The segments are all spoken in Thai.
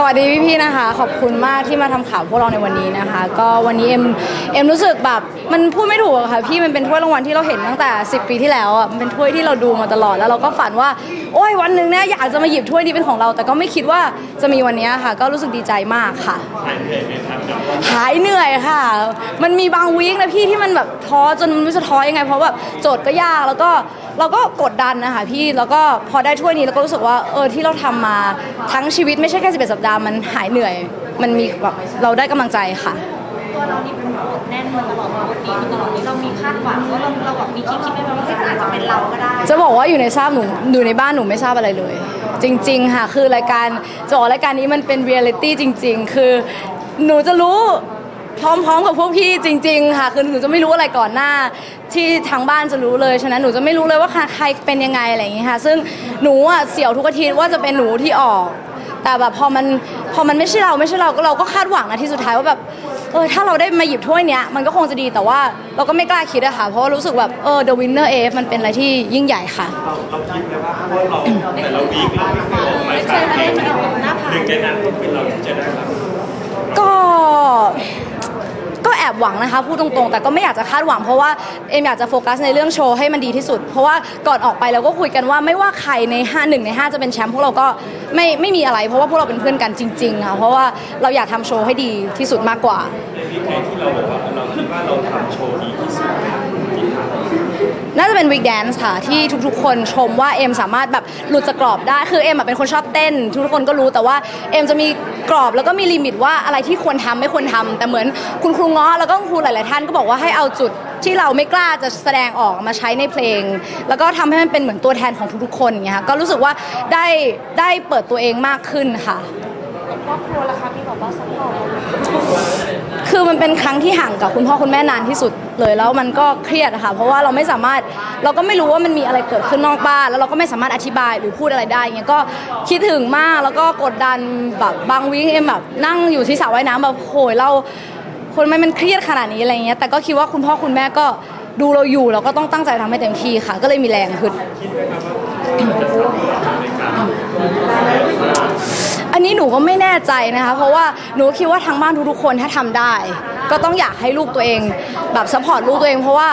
สวัสดีพี่ๆนะคะ ขอบคุณมากที่มาทำข่าวพวกเราในวันนี้นะคะ ก็วันนี้เอ็มเอ็มรู้สึกแบบมันพูดไม่ถูกอะค่ะพี่มันเป็นถ้วยรางวัลที่เราเห็นตั้งแต่ 10 ปีที่แล้วอะมันเป็นถ้วยที่เราดูมาตลอดแล้วเราก็ฝันว่า โอ้ยวันหนึ่งเนี่ยอยากจะมาหยิบถ้วยนี้เป็นของเรา แต่ก็ไม่คิดว่าจะมีวันนี้ค่ะ ก็รู้สึกดีใจมากค่ะ หายเหนื่อยค่ะ มันมีบางวีคนะพี่ที่มันแบบท้อจนไม่รู้จะท้อยังไง เพราะแบบโจทย์ก็ยากแล้วก็เราก็กดดันนะคะพี่แล้วก็พอได้ถ้วยนี้เราก็รู้สึกว่าเออที่เราทำมาทั้งชีวิตไม่ใช่แค่11สัปดาห์มันหายเหนื่อย มันมีแบบเราได้กำลังใจค่ะ ตัวเรานี่เป็นบทแน่นมาตลอดมาวันนี้มาตลอดนี้เรามีคาดหวังว่าเราเราแบบมีคิดคิดไหมว่าเฮ้ยอาจจะเป็นเราก็ได้จะบอกว่าอยู่ในทราบหนูอยู่ในบ้านหนูไม่ทราบอะไรเลย จริง ๆ ค่ะ คือรายการจะบอกรายการนี้มันเป็นเรียลิตี้จริง ๆ คือหนูจะรู้พร้อมๆกับพวกพี่จริง ๆ ค่ะ คือหนูจะไม่รู้อะไรก่อนหน้า ที่ทางบ้านจะรู้เลย ฉะนั้นหนูจะไม่รู้เลยว่าใครเป็นยังไงอะไรอย่างงี้ค่ะ ซึ่งหนูอะเสี่ยวทุกอาทิตย์ว่าจะเป็นหนูที่ออก แต่แบบพอมันพอมันไม่ใช่เราไม่ใช่เราก็เราก็คาดหวังนะที่สุดท้ายว่าแบบเออถ้าเราได้มาหยิบถ้วยเนี้ยมันก็คงจะดีแต่ว่าเราก็ไม่กล้าคิดอะค่ะเพราะว่ารู้สึกแบบเออ the winner AF มันเป็นอะไรที่ยิ่งใหญ่ค่ะ เราเราคิดไหมว่าเพราะเราแต่ละวีคเราไม่เคยออกมาสามเพลงหนึ่งในนั้นเป็นเราที่จะได้รับก็ แอบหวังนะคะพูดตรงๆ แต่ก็ไม่อยากจะคาดหวังเพราะว่าเอ็มอยากจะโฟกัสในเรื่องโชว์ให้มันดีที่สุด เพราะว่าก่อนออกไปเราก็คุยกันว่าไม่ว่าใครใน5 1ใน 5 จะเป็นแชมป์พวกเราก็ไม่ไม่มีอะไรเพราะว่าพวกเราเป็นเพื่อนกันจริงๆค่ะเพราะว่าเราอยากทำโชว์ให้ดีที่สุดมากกว่าในที่เราบอกว่าเราคิดว่าเราทำโชว์ดีที่สุด น่าจะเป็นวิกแดนซ์ค่ะ ที่ทุกๆ คนชมว่าเอ็มสามารถแบบหลุดจากกรอบได้ คือเอ็มอะเป็นคนชอบเต้น ทุกๆคนก็รู้แต่ว่าเอ็มจะมีกรอบแล้วก็มีลิมิตว่าอะไรที่ควรทำไม่ควรทำแต่เหมือนคุณครูง้อแล้วก็คุณครูหลายๆท่านก็บอกว่าให้เอาจุดที่เราไม่กล้าจะแสดงออกมาใช้ในเพลง แล้วก็ทำให้มันเป็นเหมือนตัวแทนของทุกๆ คนอย่างเงี้ยค่ะก็รู้สึกว่าได้ได้เปิดตัวเองมากขึ้นค่ะ ครอบครัวล่ะคะมีแบบว่าซัพพอร์ตเราไหมคือมันเป็นครั้งที่ห่างกับคุณพ่อคุณแม่นานที่สุดเลยแล้วมันก็เครียดอะค่ะเพราะว่าเราไม่สามารถเราก็ไม่รู้ว่ามันมีอะไรเกิดขึ้นนอกบ้าน แล้วเราก็ไม่สามารถอธิบายหรือพูดอะไรได้เงี้ยก็คิดถึงมากแล้วก็กดดันแบบบางวิ่งเอ็มแบบนั่งอยู่ที่สระว่ายน้ำแบบโหยเราคนไม่มันเครียดขนาดนี้อะไรเงี้ยแต่ก็คิดว่าคุณพ่อคุณแม่ก็ดูเราอยู่เราก็ต้องตั้งใจทำให้เต็มที่ค่ะ ก็เลยมีแรงขึ้น อันนี้หนูก็ไม่แน่ใจนะคะ เพราะว่าหนูคิดว่าทางบ้านทุกๆคนถ้าทำได้ ก็ต้องอยากให้ลูกตัวเอง แบบซัพพอร์ตลูกตัวเอง เพราะว่า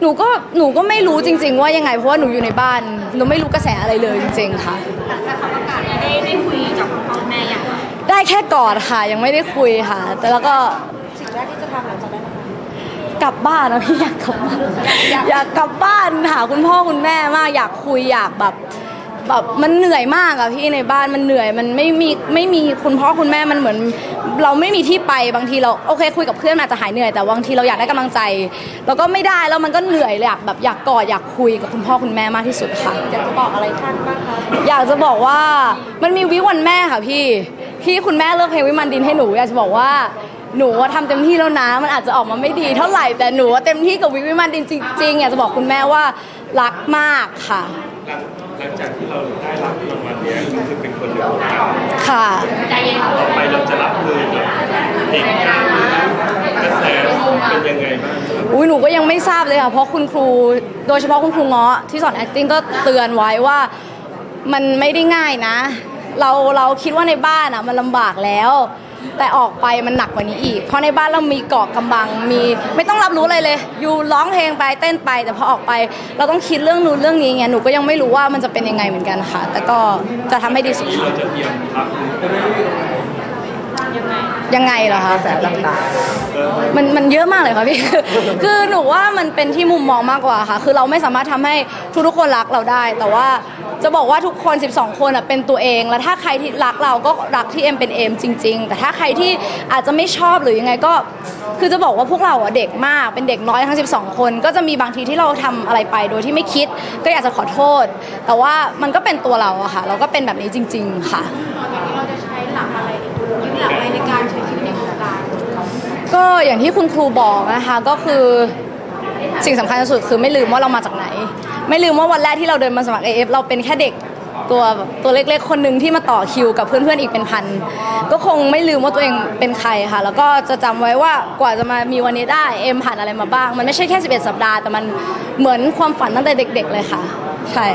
หนูก็หนูก็ไม่รู้จริง ๆ ว่ายังไงเพราะว่าหนูอยู่ในบ้านหนูไม่รู้กระแสอะไรเลยจริง ๆ ค่ะแต่คำประกาศนี้ได้ได้คุยกับพ่อแม่อย่างไรได้แค่กอดค่ะยังไม่ได้คุยค่ะ แต่แล้วก็สิ่งแรกที่จะทำหลังจากนั้นนะคะกลับบ้านนะพี่อยากกลับบ้านอยากกลับบ้านหาคุณพ่อคุณแม่มากอยากคุยอยากแบบ แบบมันเหนื่อยมากอะพี่ในบ้านมันเหนื่อยมันไม่มีไม่มีคุณพ่อคุณแม่มันเหมือน เราไม่มีที่ไปบางทีเราโอเค คุยกับเพื่อนมันอาจจะหายเหนื่อยแต่บางทีเราอยากได้กำลังใจเราก็ไม่ได้แล้วมันก็เหนื่อยอยากแบบอยากกอดอยากคุยกับคุณพ่อคุณแม่มากที่สุดค่ะ อยากจะบอกอะไรท่านบ้างคะอยากจะบอกว่ามันมีวิวันแม่ค่ะพี่ที่คุณแม่เลือกเพลงวิมานดินให้หนูอยากจะบอกว่าหนูว่าทำเต็มที่แล้วนะ มันอาจจะออกมาไม่ดีเท่าไหร่ แต่หนูว่าเต็มที่กับวิวิมานดินจริงๆอยากจะบอกคุณแม่ว่ารักมากค่ะห ลังหลังจากที่เราได้รับรางวัลเนี้ยรู้สึกเป็นคนเดียวกันค่ะใจเย็นต่อไปเราจะรับมือกับเหตุการณ์กระแสเป็นยังไงบ้างอุ้ยหนูก็ยังไม่ทราบเลยค่ะเพราะคุณครู โดยเฉพาะคุณครูเงาะที่สอน acting ก็เตือนไว้ว่ามันไม่ได้ง่ายนะ เราเราคิดว่าในบ้านอะมันลำบากแล้ว แต่ออกไปมันหนักกว่านี้อีก เพราะในบ้านเรามีเกาะกำบังมีไม่ต้องรับรู้อะไรเลย อยู่ร้องเพลงไปเต้นไป แต่พอออกไปเราต้องคิดเรื่องนู้นเรื่องนี้ไงหนูก็ยังไม่รู้ว่ามันจะเป็นยังไงเหมือนกันค่ะ แต่ก็จะทำให้ดีสุดที่ค่ะ เราจะเตรียมรับมือ ยังไงเหรอคะแสต่างมันมันเยอะมากเลยค่ะพี่ คือหนูว่ามันเป็นที่มุมมองมากกว่าค่ะ คือเราไม่สามารถทำให้ทุกๆคนรักเราได้ แต่ว่าจะบอกว่าทุกคน 12 คนอะเป็นตัวเอง แล้วถ้าใครที่รักเราก็รักที่เอ็มเป็นเอ็มจริง ๆ แต่ถ้าใครที่อาจจะไม่ชอบหรือยังไงก็ คือจะบอกว่าพวกเราอะเด็กมาก เป็นเด็กน้อยทั้ง 12 คน ก็จะมีบางทีที่เราทำอะไรไปโดยที่ไม่คิด ก็อยากจะขอโทษ แต่ว่ามันก็เป็นตัวเราอะค่ะ เราก็เป็นแบบนี้จริง ๆ ค่ะเราจะใช้หลักอะไรยึดหลักอะไรในการใช้ชีวิตในวงการ ก็ อย่างที่คุณครูบอกนะคะก็คือสิ่งสำคัญที่สุดคือไม่ลืมว่าเรามาจากไหน ไม่ลืมว่าวันแรกที่เราเดินมาสมัคร AF เราเป็นแค่เด็กตัวตัวเล็กๆ คนหนึ่งที่มาต่อคิวกับเพื่อนๆอีกเป็นพัน ก็คงไม่ลืมว่าตัวเองเป็นใครค่ะ แล้วก็จะจำไว้ว่ากว่าจะมามีวันนี้ได้เอ็มผ่านอะไรมาบ้าง มันไม่ใช่แค่ 11 สัปดาห์แต่มันเหมือนความฝันตั้งแต่เด็ก ๆ เลยค่ะ ใช่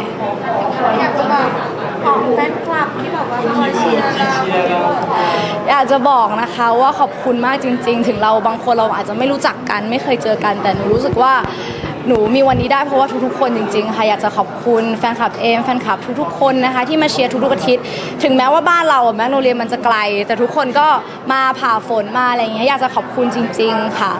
อยากจะบอกของแฟนคลับที่แบบว่าคอยเชียร์เราากจะบอกนะคะว่าขอบคุณมากจริง ๆ ถึงเราบางคนเราอาจจะไม่รู้จักกันไม่เคยเจอกัน แต่หนูรู้สึกว่าหนูมีวันนี้ได้เพราะว่าทุกๆคนจริงๆค่ะอยากจะขอบคุณแฟนคลับเอมแฟนคลับทุกๆคนนะคะ ที่มาเชียร์ทุกๆอาทิตย์ ถึงแม้ว่าบ้านเราแม้โนเรียมันจะไกล แต่ทุกคนก็มาผ่าฝนมาอะไรอย่างเงี้ยอยากจะขอบคุณจริง ๆ ค่ะ